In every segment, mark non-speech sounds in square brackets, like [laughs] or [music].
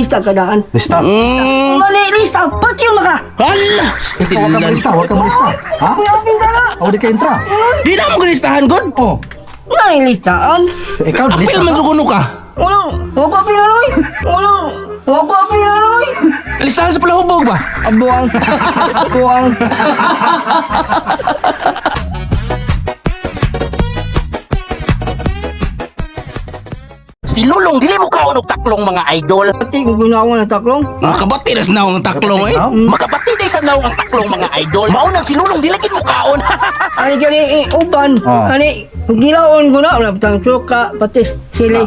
Lista kadaan. Lista. Mm. Mali lista, pati yung maka. Hala, Ikaw wag ka malista, wag ka malista. Ha? Kuya pinta na. O di ka entra. Di na mo galistahan, God. Oh, Nga yung listaan. ikaw Apil malista. man suguno ka. Ulo, huwag ko pinanoy. Ulo, huwag ko pinanoy. Listahan sa palahubog ba? Abuang. [laughs] Abuang. Si Lulong dili mo kaon og taklong mga idol. Pati kung ginawa na taklong. Mga kabati na sinaw ang taklong eh. Ha? Makapati day sa naong ang taklong mga idol. Maunang si Lulong dili gid mo kaon. [laughs] Ani kani eh, uban. Oh. Ani ginaon ko na. Wala patang suka, pati sili.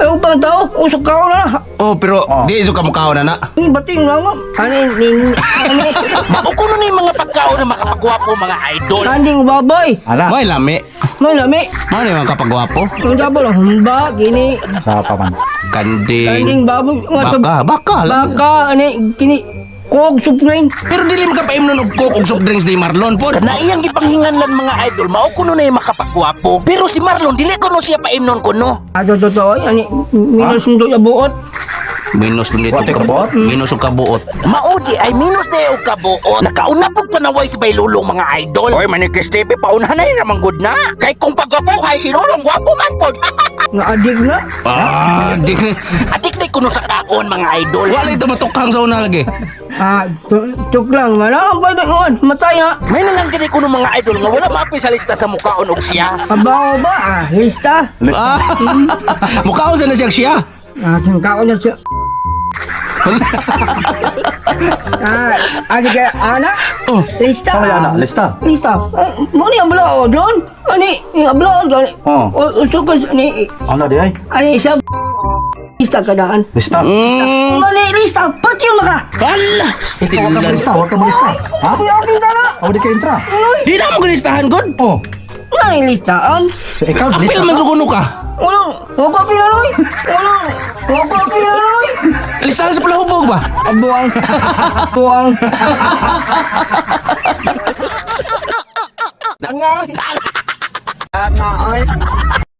Ay uban tao, usok ka na. Oh, pero Oh. di iso ka mukhaon na na. Ni bating lang. Ani ni ani. [laughs] Mao kuno ni mga pagkaon na makapagwapo mga idol. Anding baboy. Ala, May lami. May lami. Ano yung mga kapagwapo? Ang dabo lang humba gini. sa paman. Kanding. Anding baboy. Sa Baka, baka. lang. baka ani kini kog supreme. Pero dili mo ka paimnon og coke og soft drinks ni Marlon po. Na iyang gipanghinganlan mga idol, mao kuno na yung makapagwapo. Pero si Marlon dili kuno siya paimnon kuno. Ato totoo ani minus sundo ya buot. Minus dito. Wate kabuot? Minus og kabuot. Maudi ay minus na og kabuot. Nakauna pug panaway si Bay Lulong mga idol. Oy manikis TV pauna na yung good na. Kay kung pagwapo kay si Lulong gwapo man pod. [laughs] Nga adig na. Ah, di Adik day kuno sa kaon mga idol. Wala ito matukhang sa una lagi. Ah, tu- tuk lang. Wala ang pwede ngon. Matay na. May nalang gini kuno mga idol nga wala maapi sa lista sa mukhaon og siya. Kabaw ba? Ah, lista. Lista. Ah, [laughs] mukhaon sa na siyang siya. Ah, sangkaon na siya. Ah, adi ka, ana? Oh. Lista. Sa wala na, lista. Lista. Eh, ang bala o doon? Ani, yung bala o doon? Oh. O, usok ko, ni, Ano di ay? ani, sa lista kadaan. Lista. Mm. Mali, lista. Pati yung maka. Hala, Ikaw wag ka stilan. malista, wag ka malista. Ha? Kuya pinta na. O di ka entra. Di na mo galistahan, God. Oh, Nga yung listaan. ikaw Apil malista. man ka. Ulo, huwag ko pinanoy. Ulo, huwag ko pinanoy. Listahan sa palahubog ba? Abuang. Abuang. Nga.